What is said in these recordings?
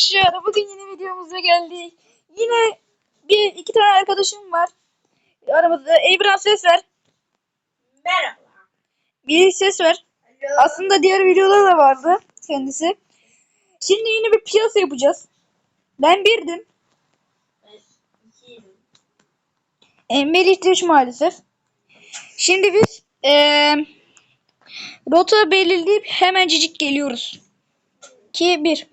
arkadaşlar. Bugün yeni videomuza geldik. Yine bir iki tane arkadaşım var. Aramızda Ebran ses ver. Merhaba. Bir ses ver. Aslında diğer videoda da vardı kendisi. Şimdi yine bir piyasa yapacağız. Ben birdim. Melih de üç maalesef. Şimdi biz eee rota belirleyip hemencik geliyoruz. 2 1.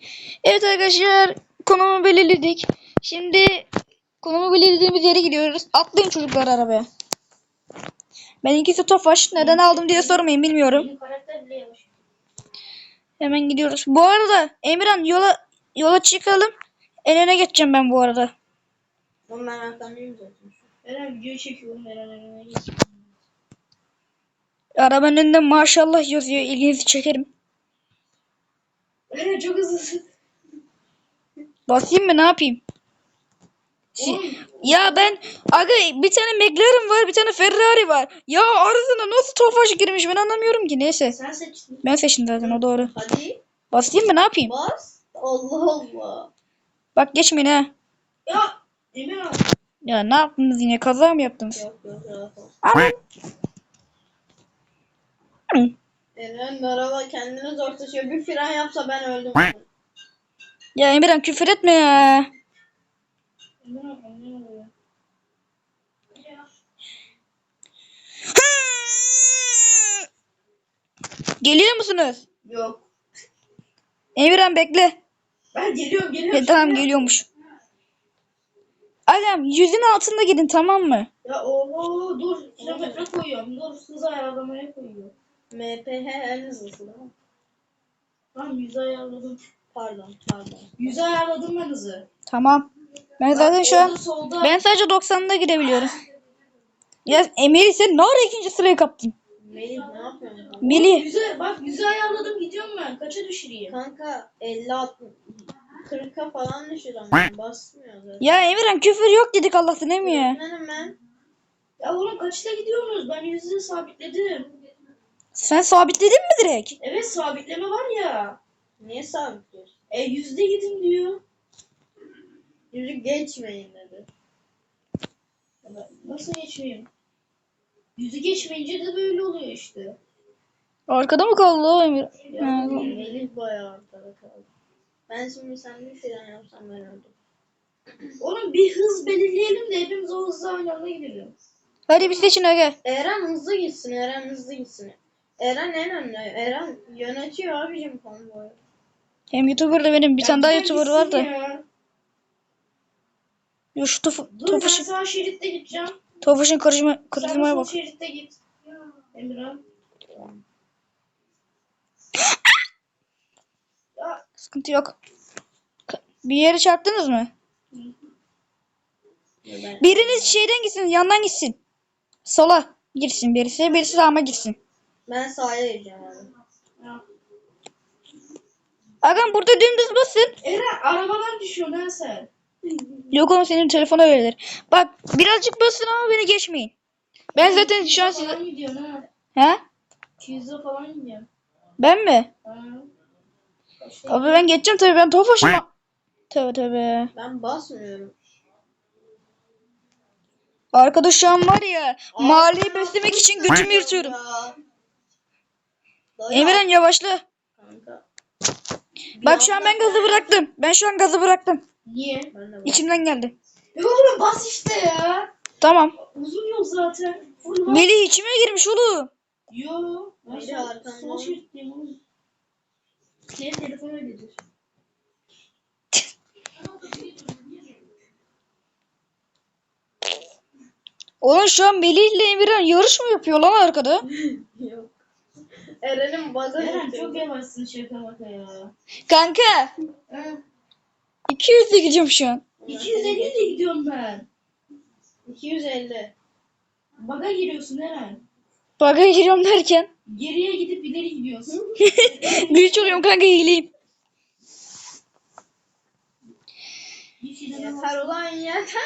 Evet arkadaşlar konumu belirledik. Şimdi konumu belirlediğimiz yere gidiyoruz. Atlayın çocuklar arabaya. Ben ikisi Tofaş. Neden aldım diye sormayın bilmiyorum. Hemen gidiyoruz. Bu arada Emirhan yola yola çıkalım. En öne geçeceğim ben bu arada. Oğlum ben arkamdayım zaten. Eren videoyu çekiyorum. Eren Eren'e git. Arabanın önünde maşallah yazıyor. İlginizi çekerim. Çok hızlısın. Basayım mı ne yapayım? Si- Oğlum, Ya ben aga bir tane McLaren var bir tane Ferrari var. Ya arasına nasıl Tofaş girmiş ben anlamıyorum ki neyse. sen seçtin. Ben seçtim zaten o doğru. Hadi Basayım mı ne yapayım? bas. Allah Allah. Bak geçmeyin ha. Ya Emir abi. Ya ne yaptınız yine kaza mı yaptınız? Yok yok rahat ol. Aman. Hı. Eren araba kendini zor taşıyor. Bir fren yapsa ben öldüm. Ya Emirhan küfür etme ya. Oluyor? Geliyor musunuz? Yok. Emirhan bekle. Ben geliyorum geliyorum. E, tamam geliyormuş. Alem yüzün altında gidin tamam mı? Ya oho dur kilometre koyuyorum. Dur hız ayarlamaya koyuyorum. MPH en hızlısı değil mi? Tamam yüzü ayarladım. Pardon pardon. Yüzü ayarladım ben hızı. Tamam. Ben zaten şu an solda. ben sadece 90'da gidebiliyorum. Ya Emir sen ne ara ikinci sırayı kaptın? Melih ne yapıyorsun? Melih. Yüzü, bak yüzü ayarladım gidiyorum ben. Kaça düşüreyim? Kanka 50 60 40'a falan düşür ama basmıyor zaten. Ya Emirhan küfür yok dedik Allah'tan ya? Öğretmenim ben. Ya oğlum kaçta gidiyorsunuz? Ben yüzü sabitledim. Sen sabitledin mi direkt? Evet sabitleme var ya. Niye sabitliyorsun? E yüzde gidin diyor. Yüzü geçmeyin dedi. Nasıl geçmeyeyim? Yüzü geçmeyince de böyle oluyor işte. Arkada mı kaldı o Emir? Ha, Melih bayağı arkada kaldı. Ben şimdi sen bir fren yapsam ben öldüm. Oğlum bir hız belirleyelim de hepimiz o hızla aynı anda gidelim. Hadi bir seçin aga. Eren hızlı gitsin, Eren hızlı gitsin. Eren en önde. Eren yönetiyor abicim konvoyu. Hem YouTuber da benim bir tane daha YouTuber var da. ya. Ya şu tofu, Dur ben tofuşun, sağ şeritte gideceğim. tofuşun karışma, Sen kırılmaya sol bak. şeritte git. Emirhan. Ya Sıkıntı yok. Bir yere çarptınız mı? ben, Biriniz şeyden gitsin, yandan gitsin. Sola girsin birisi, birisi sağıma girsin. Ben sağa gideceğim abi. Agam burada dümdüz basın. Eren arabadan düşüyor lan sen. Yok oğlum senin telefona verilir. Bak birazcık basın ama beni geçmeyin. Ben zaten şu an size... Falan gidiyorsun ha. He? 200 lira falan gidiyorsun. Ben mi? Ha. Kaçta Abi ben geçeceğim tabii ben tofaşıma. Tövbe tövbe. Ben basmıyorum. Arkadaş şu an var ya mahalleyi beslemek için götümü yırtıyorum. Ya. Emirhan yavaşla. Kanka. Bak şu an ben gazı bıraktım. Ben şu an gazı bıraktım. Niye? Ben de. İçimden geldi. Ya oğlum bas işte ya. Tamam. Uzun yol zaten. Full bas. Melih içime girmiş oğlum. Yo. Biri sol, şeritteyim oğlum. Telefon. Oğlum şu an Melih ile Emirhan yarış mı yapıyor lan arkada? Yok. Eren'in baga Eren çok yavaşsın şaka maka ya. Kanka. 200'de gidiyorum şu an. 250 ile gidiyorum ben. 250. Baga giriyorsun Eren. Baga giriyorum derken. Geriye gidip ileri gidiyorsun. Glitch oluyorum kanka iyileyim. Hiç ileri Yeter ulan yeter.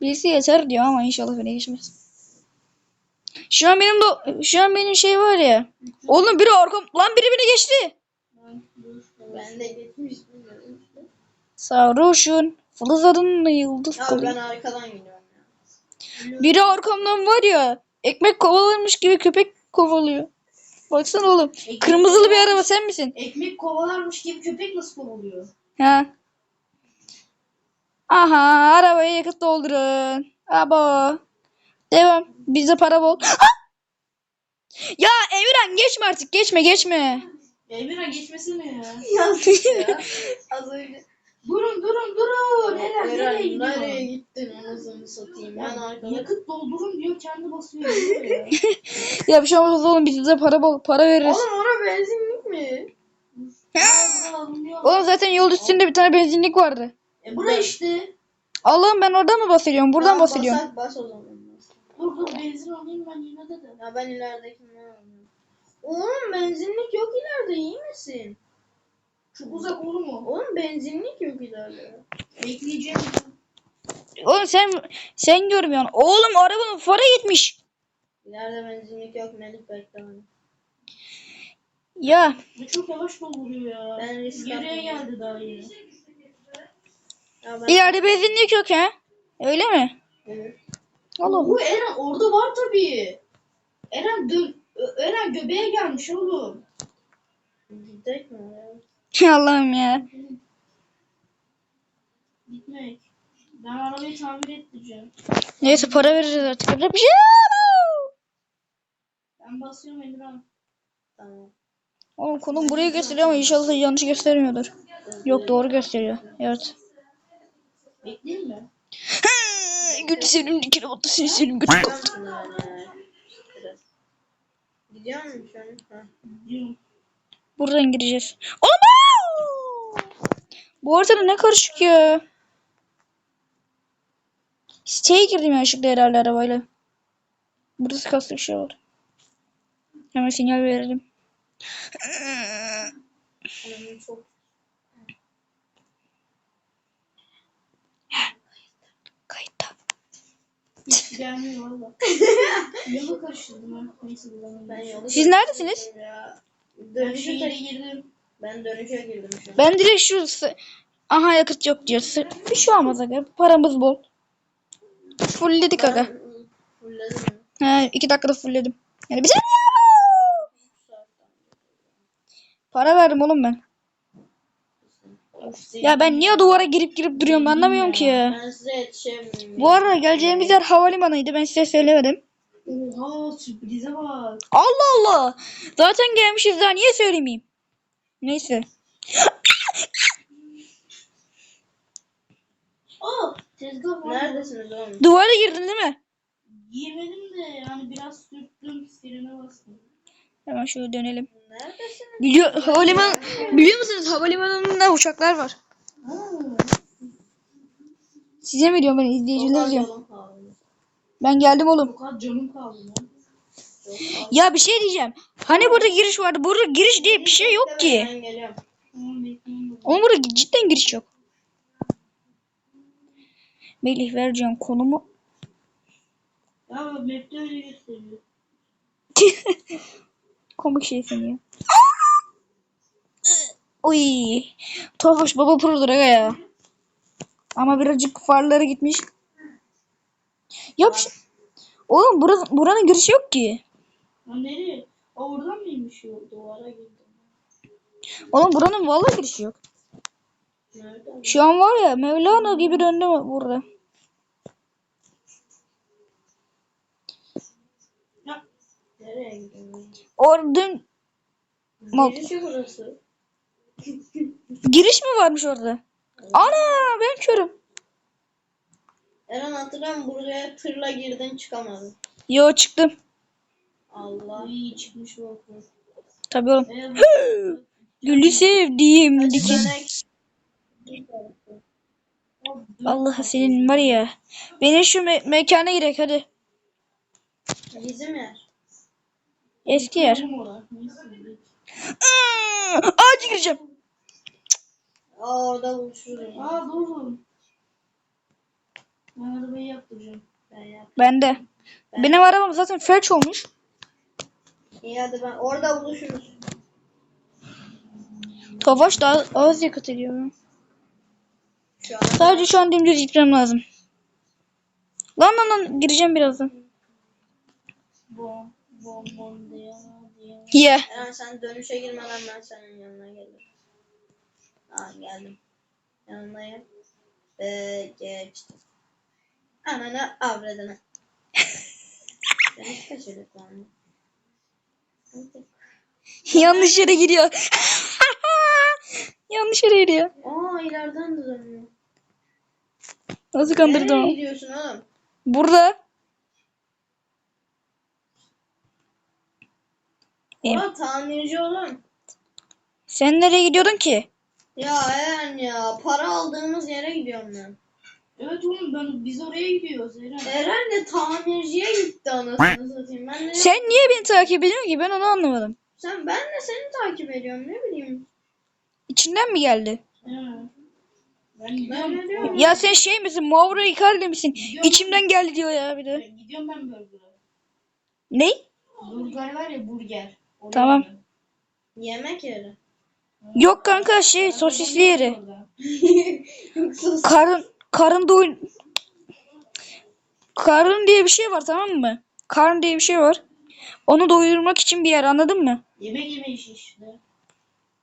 Birisi yeter diyor ama inşallah beni geçmez. Şu an benim de şu an benim şey var ya. Oğlum biri arkam lan biri beni geçti. Ben de geçmiş bilmiyorum işte. Sarhoşun. Fılızların yıldız Ya ben arkadan gidiyorum ya. Biri arkamdan var ya. Ekmek kovalarmış gibi köpek kovalıyor. Baksana oğlum. Ekmek Kırmızılı bir araba sen misin? Ekmek kovalarmış gibi köpek nasıl kovalıyor? Ha. Aha arabaya yakıt doldurun. Abo. Devam. Bizde para bol. Ah! Ya Emirhan geçme artık geçme geçme. Ya Emirhan geçmesene ya. Yazık ya. Az önce. Durun durun durun. Eren nereye gidiyor? nereye gittin anasını satayım. Ben arkada. Yakıt doldurun diyor kendi basıyor. ya. Ya bir şey olmaz oğlum bizde para bol para veririz. Oğlum ora benzinlik mi? Oğlum zaten yol üstünde bir tane benzinlik vardı. E bura işte. Allah'ım ben oradan mı bahsediyorum? Buradan bahsediyorum. Bas, bas o zaman. Dur dur benzin alayım ben yine de de. Ya ben ileridekini alıyorum. Oğlum benzinlik yok ileride iyi misin? Çok uzak olur mu? Oğlum benzinlik yok ileride. Bekleyeceğim. Oğlum sen sen görmüyorsun. Oğlum arabanın farı gitmiş. İleride benzinlik yok Melih bekle beni. Ya Bu çok yavaş dolduruyor ya. Ben risk Geriye geldi daha yeni. Ya ben... ileride benzinlik yok ha. Öyle mi? Evet. Oğlum. Bu Eren orada var tabii. Eren dön Eren göbeğe gelmiş oğlum. Gidecek mi? Allah'ım ya. Gitmek. Ben arabayı tamir ettireceğim. Neyse para vereceğiz artık. Yapacak bir şey yok. Ben basıyorum Emirhan. Tamam. Oğlum konum buraya gösteriyor ama inşallah yanlış göstermiyordur. Yok doğru gösteriyor. Evet. Bekleyeyim mi? Götü senin dikine battı seni senin götü? Biraz. Gidiyor musun şu an? Buradan gireceğiz. Oğlum! Bu ortada ne karışık ya. Siteye girdim yanlışlıkla herhalde arabayla. Burası kaslı bir şey var. Hemen sinyal verelim. Çok Hiç gelmiyor valla. Yolu karıştırdım ben. Neyse bulamam. ben yolu Siz neredesiniz? Ya. Dönüşe girdim. Ben dönüşe girdim şu an. Ben direkt şurası. Aha yakıt yok diyor. Bir şey olmaz aga. Paramız bol. Fullledik aga. Fulledim mi? He, iki dakikada fullledim. Yani bir saniye. Para verdim oğlum ben. Ya ben niye duvara girip girip duruyorum ben anlamıyorum ki ya. Ben size yetişemiyorum. Bu arada geleceğimiz yer havalimanıydı ben size söylemedim. Oha sürprize bak. Allah Allah. Zaten gelmişiz daha niye söylemeyeyim? Neyse. Aa tezgah var. Neredesiniz oğlum? Duvara girdin değil mi? Girmedim de yani biraz sürttüm. Frene bastım. Hemen şöyle dönelim. Neredesiniz? Biliyor, havaliman, biliyor musunuz havalimanında uçaklar var. Size mi diyorum ben izleyiciler diyorum. Ben geldim oğlum. Canım kaldı. Ya bir şey diyeceğim. Hani burada giriş vardı. Burada giriş diye bir şey yok ki. Oğlum burada cidden giriş yok. Melih vereceğim konumu. Ya map'te öyle gösteriyor. Komik şey seni ya. Uy. Tofaş baba produr aga ya. Ama birazcık farları gitmiş. Yap. Oğlum burası, buranın girişi yok ki. Ha nereye? Aa oradan mıymış o? Duvara girdim. Oğlum buranın vallahi girişi yok. Nerede? Şu an var ya Mevlana gibi döndü burada. Ya Nereye gidiyorum? Orada Mal- Girişi burası. giriş mi varmış orada? Ana ben körüm. Eren hatırlıyorum buraya tırla girdin çıkamadın. Yo çıktım. Allah. iyi çıkmış bak. Tabii oğlum. Ee, bu- Gülü sevdiğim dikin. Allah senin var ya. Benim şu me- mekana girek hadi. Bizim yer. Eski yer. Hmm, Ağaca gireceğim. Aa orada buluşuruz. Aa doğru. Ben arabayı yaptıracağım. Ben. Ben de. Benim arabam zaten felç olmuş. İyi hadi ben orada buluşuruz. Tofaş daha az yakıt ediyor. Şu an Sadece şu an dümdüz gitmem lazım. Lan lan lan gireceğim birazdan. Bom bom diye diye. Ye. Eren sen dönüşe girmeden ben senin yanına gelirim. Aa geldim. Yanındayım. Ve geçtim. Ananı avradını. Seni kaçırdık lan. Yanlış yere giriyor. Yanlış yere giriyor. Aa ileriden de dönüyor. Nasıl kandırdı Nereye gidiyorsun oğlum? Burada. Em- Aa tamirci oğlum. Sen nereye gidiyordun ki? Ya Eren ya para aldığımız yere gidiyorum ben. Evet oğlum ben biz oraya gidiyoruz Eren. Eren de tamirciye gitti anasını satayım. Ben de Sen niye beni takip ediyorsun ki? Ben onu anlamadım. sen ben de seni takip ediyorum ne bileyim. İçinden mi geldi? Evet. Ben gidiyorum. Ya sen şey misin? Mauro Icardi misin? Gidiyorum. İçimden geldi diyor ya bir de. Ben Gidiyorum ben burger'a. Ne? Burger var ya burger. Tamam. Yemek yeri. Yok kanka şey sosisli yeri. Karın karın doyun Karın diye bir şey var tamam mı? Karın diye bir şey var. Onu doyurmak için bir yer anladın mı? Yemek yeme işi işte.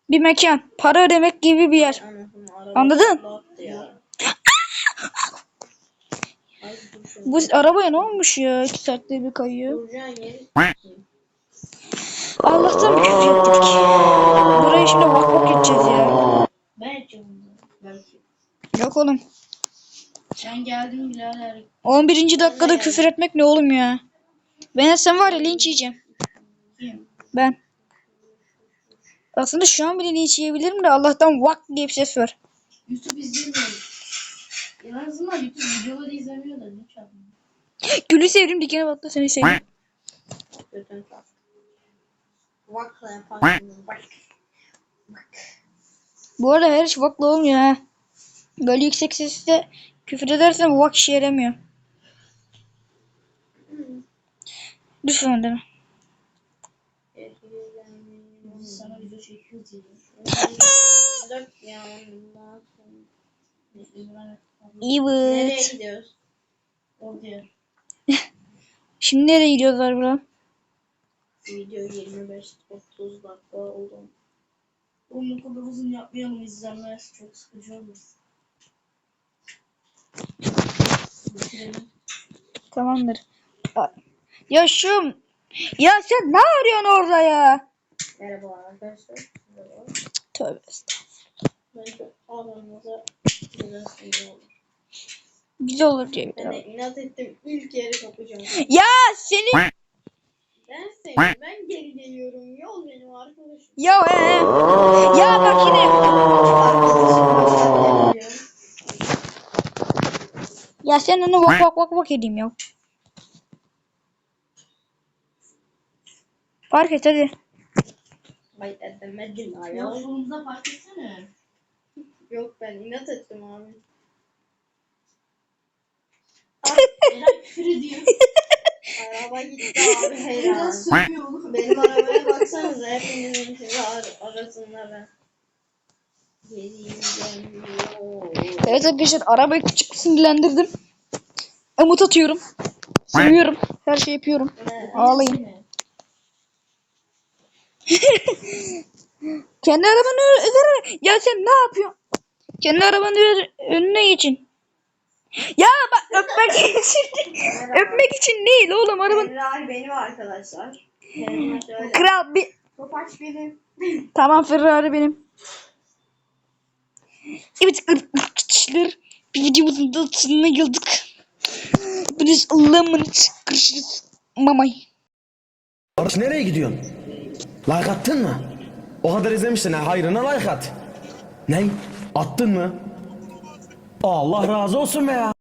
Bir mekan. Para ödemek gibi bir yer. Anasını araba Anladın? patlattı ya. Ay dur şunu. Bu arabaya ne olmuş ya? İki saatte bir kayıyor. Duracağın yeri. Allah'tan bir küfür ettik. Buraya şimdi vak vak edeceğiz ya. Belki. Yok oğlum. Ben geldim birader. 11. dakikada küfür etmek ne oğlum ya? Ben sen var ya linç yiyeceğim. Kim? Ben. Aslında şu an bile linç yiyebilirim de Allah'tan vak diye bir ses var. YouTube izlemiyorum. En azından YouTube videoları izlemiyor da ne çarpma. Gülü sevdim dikene battı seni sevdim. Vakla yaparsın. Bak. Bak. Bu arada her iş vakla olmuyor ha. Böyle yüksek sesle küfür edersen vak işe yaramıyor. Düşün deme. Biz sana video çekiyoruz diye. Evet. gidiyoruz? Şimdi nereye gidiyorlar bura? Video 25-30 dakika oldu. Onun kadar uzun yapmayalım izlenmez. Çok sıkıcı olur. Bitirelim. Tamamdır. Ya şu ya sen ne arıyorsun orada ya? Merhaba arkadaşlar. Merhaba. Tövbe estağfurullah. Güzel olur diye bir Ben de inat ettim. İlk yeri kapacağım. Ya seni Ben seni, ben geri geliyorum. Yol benim arkadaşım. ya he. Ya bak yine ya sen onu bak bak bak bak edeyim ya. Fark et hadi. Ay edemedim Ya ya. solumuza fark etsene. Yok ben inat ettim abi. Eren küfür ediyor. Araba gitti abi heyran. Benim arabaya baksanıza hepinizin ar arasında ben. Evet arkadaşlar arabayı küçük sinirlendirdim. Umut atıyorum. Seviyorum. Her şey yapıyorum. Ağlayın. Kendi arabanın ö- üzerine. Ya sen ne yapıyorsun? Kendi arabanın ö- önüne geçin. Ya bak öpmek için. öpmek için değil oğlum arabanın. Ferrari benim arkadaşlar. Benim şöyle. Kral bir. Topaç benim. Tamam Ferrari benim. Evet arkadaşlar. Bir videomuzun da sonuna geldik. Biz Allah'ımın görüşürüz. Mamay. Barış nereye gidiyorsun? Like attın mı? O kadar izlemişsin ha hayrına like at. Ne? Attın mı? Allah razı olsun be ya.